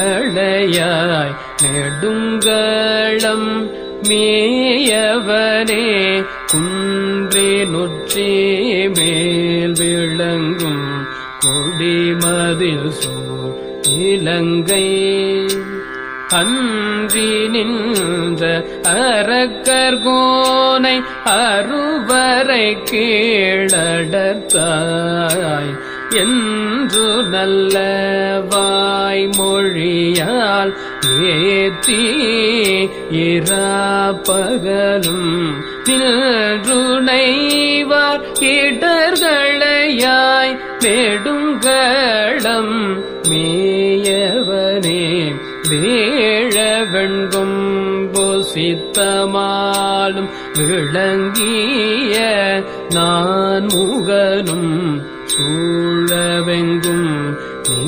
ஆரிடர்களையாய் நெடுங்களம் மேயவனே குன்றே நொற்றி மேல் விளங்கும் கொடிமதில் சூ இலங்கை அன்றி நின்ற அறக்கர்கோனை அருவரை கீழடத்தாய் என்று நல்ல வாய்மொழியால் ஏத்தி இராப்பகலும் நின்றுணைவார் இடர்களையாய் நெடுங்களம் மேயவனே வேழவெண்கும் புசித்தமாலும் விளங்கிய நான் முகனும் சூழவெங்கும் நீ